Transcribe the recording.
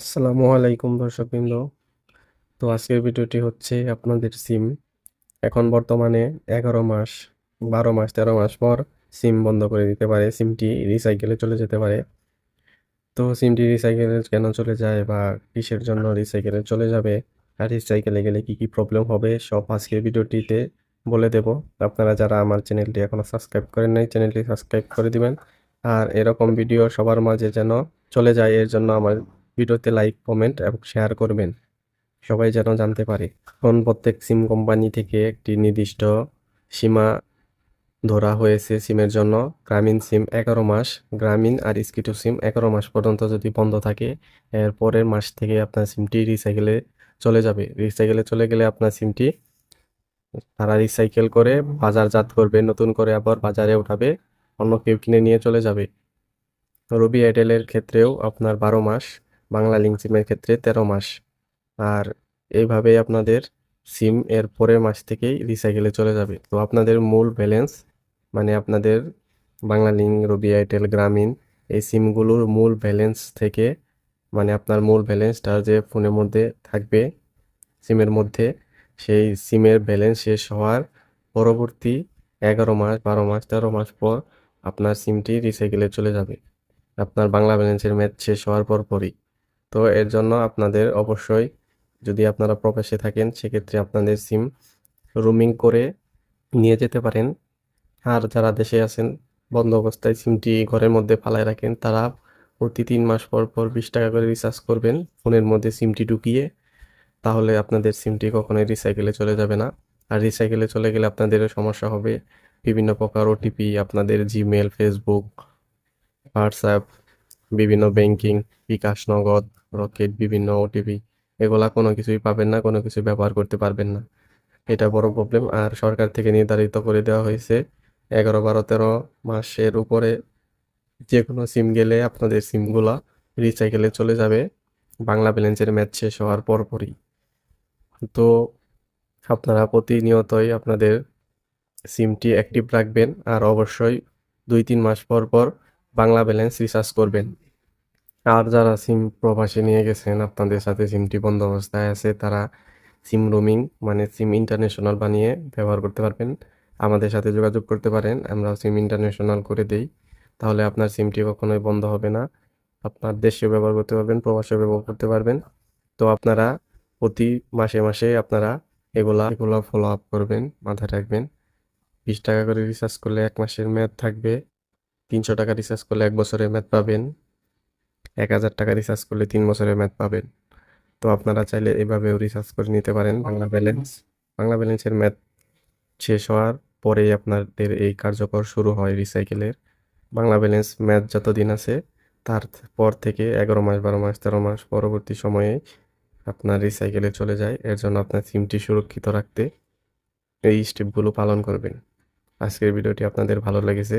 আসসালামু আলাইকুম দর্শকবৃন্দ। তো আজকের ভিডিওটি হচ্ছে আপনাদের সিম। এখন বর্তমানে এগারো মাস, বারো মাস, তেরো মাস পর সিম বন্ধ করে দিতে পারে। সিমটি রিসাইকেলে চলে যেতে পারে। তো সিমটি রিসাইকেলে কেন চলে যায় বা কিসের জন্য রিসাইকেলে চলে যাবে? আর রিসাইকেলে গেলে কি কি প্রবলেম হবে, সব আজকের ভিডিওটিতে বলে দেব। আপনারা যারা আমার চ্যানেলটি এখনও সাবস্ক্রাইব করেন নাই, চ্যানেলটি সাবস্ক্রাইব করে দিবেন। আর এরকম ভিডিও সবার মাঝে যেন চলে যায়, এর জন্য আমার ভিডিওতে লাইক, কমেন্ট এবং শেয়ার করবেন। সবাই যেন জানতে পারে এখন প্রত্যেক সিম কোম্পানি থেকে একটি নির্দিষ্ট সীমা ধরা হয়েছে সিমের জন্য। গ্রামীণ সিম এগারো মাস, গ্রামীণ আর স্কিটো সিম এগারো মাস পর্যন্ত যদি বন্ধ থাকে, এর পরের মাস থেকে আপনার সিমটি রিসাইকেলে চলে যাবে। রিসাইকেলে চলে গেলে আপনার সিমটি তারা রিসাইকেল করে বাজারজাত করবে, নতুন করে আবার বাজারে উঠাবে, অন্য কেউ কিনে নিয়ে চলে যাবে। রবি এয়ারটেলের ক্ষেত্রেও আপনার বারো মাস বাংলা লিঙ্ক সিমের ক্ষেত্রে তেরো মাস। আর এইভাবেই আপনাদের সিম এর পরের মাস থেকেই রিসাইকেলে চলে যাবে। তো আপনাদের মূল ব্যালেন্স মানে আপনাদের বাংলা লিঙ্ক রবি এয়ারটেল গ্রামীণ এই সিমগুলোর মূল ব্যালেন্স থেকে মানে আপনার মূল ব্যালেন্সটা যে ফোনের মধ্যে থাকবে সিমের মধ্যে, সেই সিমের ব্যালেন্স শেষ হওয়ার পরবর্তী এগারো মাস, বারো মাস, তেরো মাস পর আপনার সিমটি রিসাইকেলে চলে যাবে। আপনার বাংলা ব্যালেন্সের ম্যাচ শেষ হওয়ার পর পরই তো এর জন্য আপনাদের অবশ্যই যদি আপনারা প্রবাসে থাকেন, সেক্ষেত্রে আপনাদের সিম রুমিং করে নিয়ে যেতে পারেন। আর যারা দেশে আছেন, বন্ধ অবস্থায় সিমটি ঘরের মধ্যে ফালায় রাখেন, তারা প্রতি তিন মাস পর পর বিশ টাকা করে রিচার্জ করবেন ফোনের মধ্যে সিমটি ঢুকিয়ে। তাহলে আপনাদের সিমটি কখনোই রিসাইকেলে চলে যাবে না। আর রিসাইকেলে চলে গেলে আপনাদেরও সমস্যা হবে বিভিন্ন প্রকার ওটিপি আপনাদের জিমেল ফেসবুক হোয়াটসঅ্যাপ বিভিন্ন ব্যাংকিং বিকাশ নগদ রকেট বিভিন্ন ওটিপি এগুলা কোনো কিছুই পাবেন না, কোনো কিছু ব্যবহার করতে পারবেন না। এটা বড় প্রবলেম আর সরকার থেকে নির্ধারিত করে দেওয়া হয়েছে, এগারো বারো তেরো মাসের উপরে যে কোনো সিম গেলে আপনাদের সিমগুলা রিসাইকেলে চলে যাবে। বাংলা ব্যালেন্সের ম্যাচ শেষ হওয়ার পরপরই। তো আপনারা প্রতিনিয়তই আপনাদের সিমটি অ্যাক্টিভ রাখবেন। আর অবশ্যই দুই তিন মাস পর পর বাংলা ব্যালেন্স রিচার্জ করবেন। আর যারা সিম প্রবাসে নিয়ে গেছেন, আপনাদের সাথে সিমটি বন্ধ অবস্থায় আছে, তারা সিম রোমিং মানে সিম ইন্টারন্যাশনাল বানিয়ে ব্যবহার করতে পারবেন। আমাদের সাথে যোগাযোগ করতে পারেন আমরা সিম ইন্টারন্যাশনাল করে দেই। তাহলে আপনার সিমটি কখনোই বন্ধ হবে না। আপনার দেশেও ব্যবহার করতে পারবেন, প্রবাসেও ব্যবহার করতে পারবেন। তো আপনারা প্রতি মাসে মাসে আপনারা এগুলা এগুলা ফলো আপ করবেন, মাথায় রাখবেন। বিশ টাকা করে রিচার্জ করলে এক মাসের মেয়াদ থাকবে। তিনশো টাকা রিচার্জ করলে এক বছরের মেয়াদ পাবেন, এক হাজার টাকা রিচার্জ করলে তিন বছরের মেয়াদ পাবেন। তো আপনারা চাইলে এভাবেও রিচার্জ করে নিতে পারেন বাংলা ব্যালেন্স বাংলা ব্যালেন্সের মেয়াদ শেষ হওয়ার পরেই আপনাদের এই কার্যকর শুরু হয় রিসাইকেলের বাংলা ব্যালেন্স মেয়াদ যতদিন আছে, তার পর থেকে এগারো মাস, বারো মাস, তেরো মাস পরবর্তী সময়ে আপনার রিসাইকেলে চলে যায়। এর জন্য আপনার সিমটি সুরক্ষিত রাখতে এই স্টেপগুলো পালন করবেন। আজকের ভিডিওটি আপনাদের ভালো লেগেছে।